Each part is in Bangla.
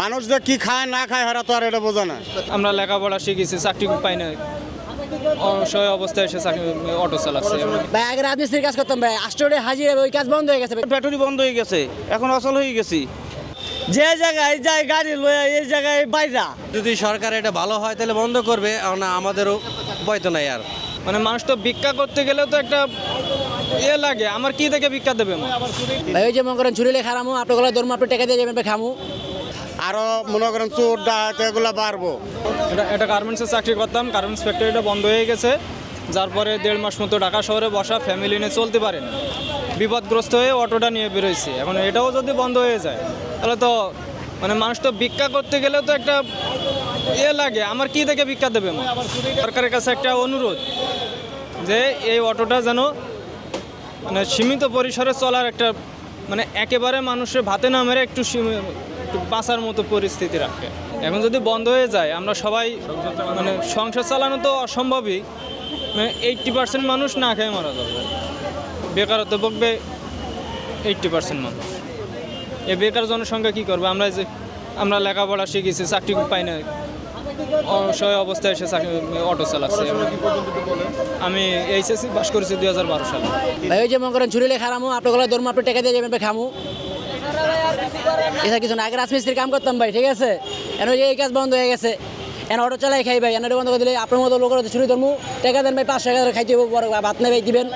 মানুষ যে কি খায় না খায় হারা তো আর এটা বোঝে না। আমরা লেখাপড়া শিখেছি চাকরি পাই না। অসহায় অবস্থায় এসে চাকরি অটো চালাচ্ছে। ভাই আগে রাজমিস্ত্রির কাজ করতাম ভাই। আষ্টরে হাজিরা ওই কাজ বন্ধ হয়ে গেছে। ব্যাটারি বন্ধ হয়ে গেছে। এখন অচল হয়ে গেছি। যে জায়গায় যায় গাড়ি লয়ে এই জায়গায় বাইরা। যদি সরকার এটা ভালো হয় তাহলে বন্ধ করবে। আর না আমাদেরও উপায় তো নাই আর। মানে মানুষ তো ভিক্ষা করতে গেলে তো একটা ইয়ে লাগে। আমার কি দেখে ভিক্ষা দেবে? ভাই ওই যে মনে করেন ছুরিলে খারামু আপনার গলায় ধর্ম আপনি টাকা দিয়ে যাবেন খামু। আরও মনে করেন চোর, ডাকাত এগুলো বাড়বো। এটা এটা গার্মেন্টসে চাকরি করতাম গার্মেন্টস ফ্যাক্টরিটা বন্ধ হয়ে গেছে। যার পরে দেড় মাস মতো ঢাকা শহরে বসা ফ্যামিলি নিয়ে চলতে পারে না বিপদগ্রস্ত হয়ে অটোটা নিয়ে বেরোইছি। এখন এটাও যদি বন্ধ হয়ে যায়, তাহলে তো মানে মানুষ তো ভিক্ষা করতে গেলে তো একটা ইয়ে লাগে। আমার কি থেকে ভিক্ষা দেবে? সরকারের কাছে একটা অনুরোধ যে এই অটোটা যেন মানে সীমিত পরিসরে চলার একটা মানে একেবারে মানুষের ভাতে না মেরে একটু একটু বাঁচার মতো পরিস্থিতি রাখে। এখন যদি বন্ধ হয়ে যায়, আমরা সবাই মানে সংসার চালানো তো অসম্ভবই। মানে এইট্টি পার্সেন্ট মানুষ না খেয়ে মারা যাবে। বেকারত্ব ভোগবে এইট্টি পার্সেন্ট মানুষ। এই বেকার জনসংখ্যা কী করবে? আমরা যে আমরা লেখাপড়া শিখেছি, চাকরি পাই না অসহায় অবস্থায় এসে চাকরি অটো চালাচ্ছে। আমি এইচএসসি পাস করেছি দুই হাজার বারো সালে। ভাই যে মনে করেন ছুরিলে খারামু আপনার ধর্ম আপনি টাকা দিয়ে যাবেন খামু। এসব কিছু না, আগে রাজমিস্ত্রির কাম করতাম ভাই, ঠিক আছে? যে এই কাজ বন্ধ হয়ে গেছে। এখন অটো চালাই খাই ভাই এনে বন্ধ করে দিলে আপনার মতো লোকের ছুরি ধর্মু। টাকা দেন ভাই, পাঁচশো টাকা খাইতে হবে বড় ভাত নেই ভাই, দিবেন।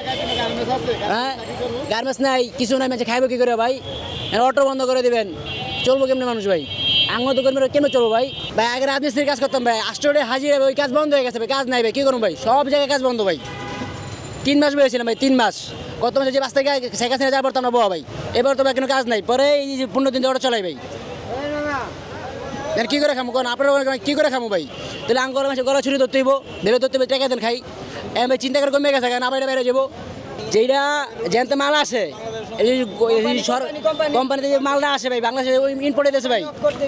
হ্যাঁ? গার্মেন্টস নাই, কিছু নাই মানে খাইবো কি করে ভাই? এখন অটো বন্ধ করে দিবেন। চলবো কেমনি মানুষ ভাই? আঙুল দোকান মেরে কেমন চলবো ভাই? ভাই, আগে রাজমিস্ত্রির কাজ করতাম ভাই আষ্টরে হাজিরা ওই কাজ বন্ধ হয়ে গেছে ভাই, কাজ নাই ভাই, কি করুন ভাই? সব জায়গায় কাজ বন্ধ ভাই। তিন মাস বেরিয়েছিলাম ভাই, তিন মাস। গত মাসে যে বাস থেকে শেখ হাসিনা যাওয়ার পর তো আমরা ভাই। এবার তো ভাই কোনো কাজ নাই পরে এই যে পনেরো দিন অটো চলাই ভাই। কি করে খামু? কোন আপনার কি করে খামু ভাই? তাহলে আঙ্কর মাসে গলা ছুরি ধরতে হইব ধরে ধরতে হইব টাকা দেন খাই। ভাই চিন্তা করে কমে গেছে কেন বাইরে বাইরে যাব। যেটা যেতে মাল আসে এই এই কোম্পানিতে যে মালটা আসে ভাই বাংলাদেশে ওই ইম্পোর্টে দিয়েছে ভাই।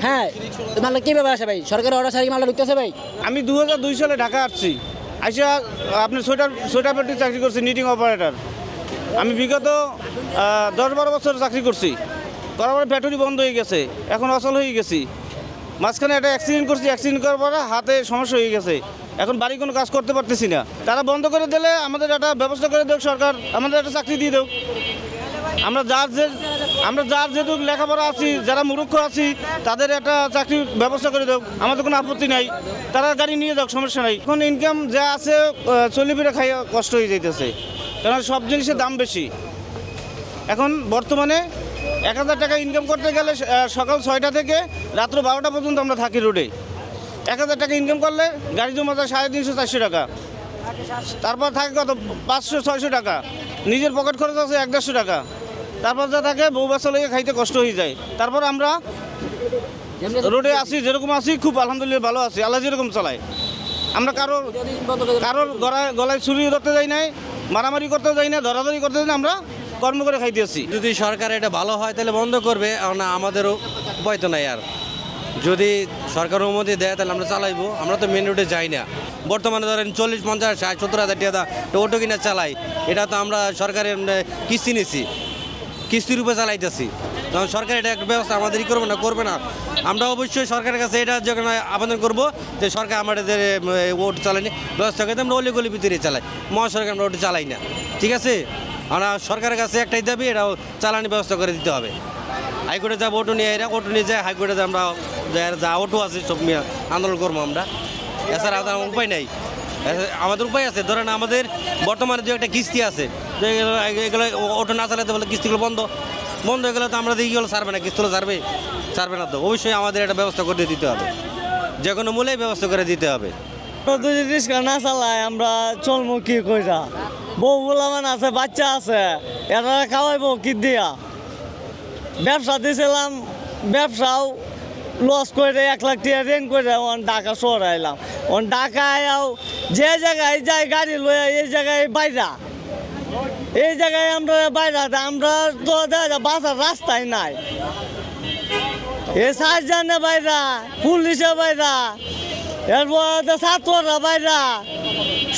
হ্যাঁ তো মালটা কীভাবে আসে ভাই? সরকারের অর্ডার সারি মালটা ঢুকতেছে ভাই? আমি দু হাজার দুই সালে ঢাকা আসছি। আইসা আপনার সোয়েটার সোয়েটার চাকরি করছি নিটিং অপারেটর আমি বিগত দশ বারো বছর চাকরি করছি। করার পরে ফ্যাক্টরি বন্ধ হয়ে গেছে। এখন অচল হয়ে গেছি। মাঝখানে একটা অ্যাক্সিডেন্ট করছি। অ্যাক্সিডেন্ট করার পরে হাতে সমস্যা হয়ে গেছে। এখন বাড়ি কোনো কাজ করতে পারতেছি না। তারা বন্ধ করে দিলে আমাদের একটা ব্যবস্থা করে দেখ সরকার। আমাদের একটা চাকরি দিয়ে দেখ আমরা যার যে, আমরা যার যেহেতু লেখাপড়া আছি, যারা মূর্খ আছি, তাদের একটা চাকরির ব্যবস্থা করে দেব আমাদের কোনো আপত্তি নাই। তারা গাড়ি নিয়ে যাক, সমস্যা নাই। এখন ইনকাম যা আছে চলি ফিরে খাইয়া কষ্ট হয়ে যাইতেছে। কারণ সব জিনিসের দাম বেশি। এখন বর্তমানে এক হাজার টাকা ইনকাম করতে গেলে সকাল ছয়টা থেকে রাত্র বারোটা পর্যন্ত আমরা থাকি রোডে। এক হাজার টাকা ইনকাম করলে গাড়ি জমা যায় সাড়ে তিনশো চারশো টাকা। তারপর থাকে কত? পাঁচশো, ছয়শো টাকা। নিজের পকেট খরচ আছে এক দেড়শো টাকা। তারপর যা থাকে, বউ বাচ্চা লেগে খাইতে কষ্ট হয়ে যায়। তারপর আমরা রোডে আসি যেরকম আছি, খুব আলহামদুলিল্লাহ ভালো আছি। আল্লাহ যেরকম চালায়। আমরা কারোর কারোর গলায় গলায় ছুরি ধরতে যাই নাই। মারামারি করতে যাই না ধরাধরি করতে যাই আমরা কর্ম করে খাইতে আসি। যদি সরকার এটা ভালো হয়, তাহলে বন্ধ করবে না, আমাদেরও উপায় তো নাই আর। যদি সরকার অনুমতি দেয়, তাহলে আমরা চালাইবো, আমরা তো মেন রোডে যাই না। বর্তমানে ধরেন চল্লিশ, পঞ্চাশ, ষাট, সত্তর হাজার টাকা অটো কিনা চালাই। এটা তো আমরা সরকারের কিস্তি নিছি। কিস্তির উপরে চালাইতেছি। তখন সরকার এটা একটা ব্যবস্থা আমাদেরই করবে না করবে না। আমরা অবশ্যই সরকারের কাছে এটা যখন আবেদন করব যে সরকার আমাদের ওট চালানি ব্যবস্থা করে আমরা অলি গলি ভিতরে চালাই। মহাসরকার আমরা ওটা চালাই না, ঠিক আছে? আমরা সরকারের কাছে একটাই দাবি, এটাও চালানি ব্যবস্থা করে দিতে হবে। হাইকোর্টে যাব অটো নিয়ে এরা অটো নিয়ে যায়, হাইকোর্টে যা আমরা যা- অটো আছে, সব আন্দোলন করব আমরা। এছাড়া আমাদের উপায় নাই। আমাদের উপায় আছে, ধরেন আমাদের বর্তমানে যে একটা কিস্তি আছে এগুলো অটো না চালাতে বলে কিস্তিগুলো বন্ধ। বন্ধ হয়ে গেলে তো আমরা দিয়ে গেলে ছাড়বে না কিস্তিগুলো ছাড়বে ছাড়বে না তো। অবশ্যই আমাদের একটা ব্যবস্থা করে দিতে হবে। যে কোনো মূল্যেই ব্যবস্থা করে দিতে হবে। রিক্সা না চালায় আমরা চলবো কি কইরা? বউ বলামান আছে, বাচ্চা আছে, এরা খাওয়াইবো কি দিয়া? ব্যবসা দিয়েছিলাম ব্যবসাও লস করে এক লাখ টাকা রেন করে ওন ঢাকা শহর আইলাম। ওন ঢাকা আয়াও যে জায়গায় যাই, গাড়ি লইয়া এই জায়গায় বাইরা। এই জায়গায় আমরা বাইরা, আমরা তো বাসার রাস্তায় নাই। এ সার্জানে বাইরা, পুলিশে বাইরা, এরপর ছাত্ররা বাইরা।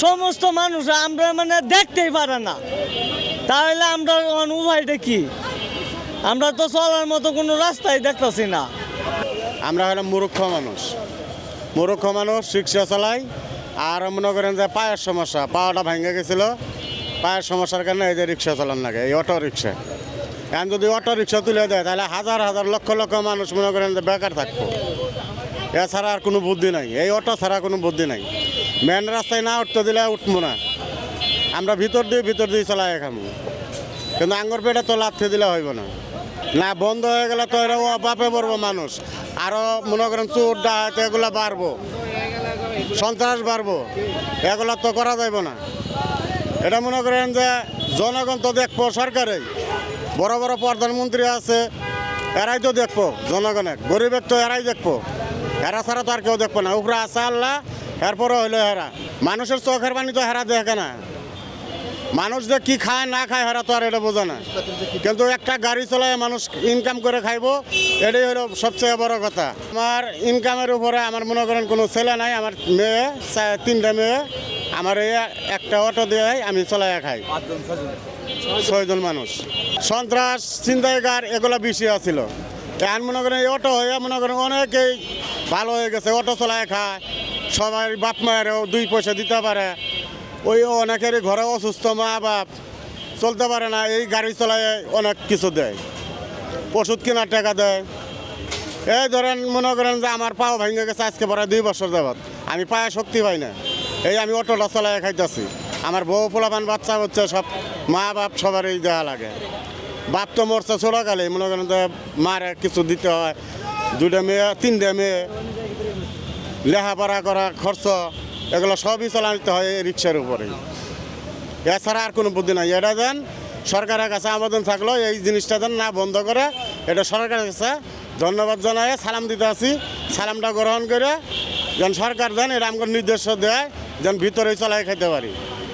সমস্ত মানুষ আমরা মানে দেখতেই পারে না। তাহলে আমরা উপায়টা কি? আমরা তো চলার মতো কোনো রাস্তাই দেখতেছি না। আমরা হলাম মূর্খ মানুষ। মূর্খ মানুষ, রিক্সা চালাই, আর মনে করেন যে পায়ের সমস্যা, পাওয়াটা ভেঙে গেছিল। পায়ের সমস্যার কারণে এই যে রিক্সা চালান লাগে, এই অটো রিক্সা। এখন যদি অটো রিক্সা তুলে দেয়, তাহলে হাজার হাজার লক্ষ লক্ষ মানুষ মনে করেন যে বেকার থাকব। এছাড়া আর কোনো বুদ্ধি নাই। এই অটো ছাড়া কোনো বুদ্ধি নাই। মেন রাস্তায় না উঠতে দিলে উঠবো না। আমরা ভিতর দিয়ে ভিতর দিয়ে চালাই খামো। কিন্তু আঙ্গুর পেটে তো লাথে দিলে হইব না। না, বন্ধ হয়ে গেলে তো এরা বাপে পড়ব মানুষ। আরও মনে করেন চোর ডাহাত এগুলো বাড়বো। সন্ত্রাস বাড়বো। এগুলো তো করা যাইব না। এটা মনে করেন যে জনগণ তো দেখব সরকারেই। বড় বড় প্রধানমন্ত্রী আছে, এরাই তো দেখব জনগণের। গরিবের তো এরাই দেখব। এরা ছাড়া তো আর কেউ দেখব না। উপরে আছে আল্লাহ এরপরে হইল হেরা। মানুষের চোখের পানি তো হেরা দেখে না। মানুষ যে কি খায়, না খায় হেরা তো আর এটা বোঝে না। কিন্তু একটা গাড়ি চলায় মানুষ ইনকাম করে খাইবো, এটাই হলো সবচেয়ে বড় কথা। আমার ইনকামের উপরে আমার মনে করেন কোনো ছেলে নাই, আমার মেয়ে তিনটা মেয়ে। আমার এই একটা অটো দিয়ে আমি চলাইয়া খাই। ছয়জন? মানুষ। সন্ত্রাস ছিনতাইকার এগুলো বেশি আছিল। এখন মনে করেন এই অটো হয়ে মনে করেন অনেকেই ভালো হয়ে গেছে অটো চলায় খায়। সবাই বাপ মায়েরও দুই পয়সা দিতে পারে। ওই অনেকেরই ঘরে অসুস্থ মা বাপ চলতে পারে না এই গাড়ি চলায় অনেক কিছু দেয়। ওষুধ কেনার টাকা দেয়। এই ধরেন মনে করেন যে আমার পাও ভেঙে গেছে আজকে পরে দুই বছর যাবত আমি পায়ে শক্তি পাই না। এই আমি অটোটা চালাই খাইতেছি। আমার বউ পোলাপান বাচ্চা হচ্ছে, সব মা বাপ সবারই দেওয়া লাগে। বাপ তো মরছে ছোটকালে মনে করেন যে মারে কিছু দিতে হয়। দুটা মেয়ে, তিনটা মেয়ে, লেখাপড়া করা খরচ, এগুলো সবই চালাতে হয় এই রিক্সার উপরে এছাড়া আর কোনো বুদ্ধি নাই। এটা দেন, সরকারের কাছে আবেদন থাকল, এই জিনিসটা যেন না বন্ধ করে, এটা সরকারের কাছে ধন্যবাদ জানাই সালাম দিতে আছি, সালামটা গ্রহণ করে, যেন সরকার দেন এটা আমাকে নির্দেশ দেয় যেন ভিতরে চলাই খাইতে পারি।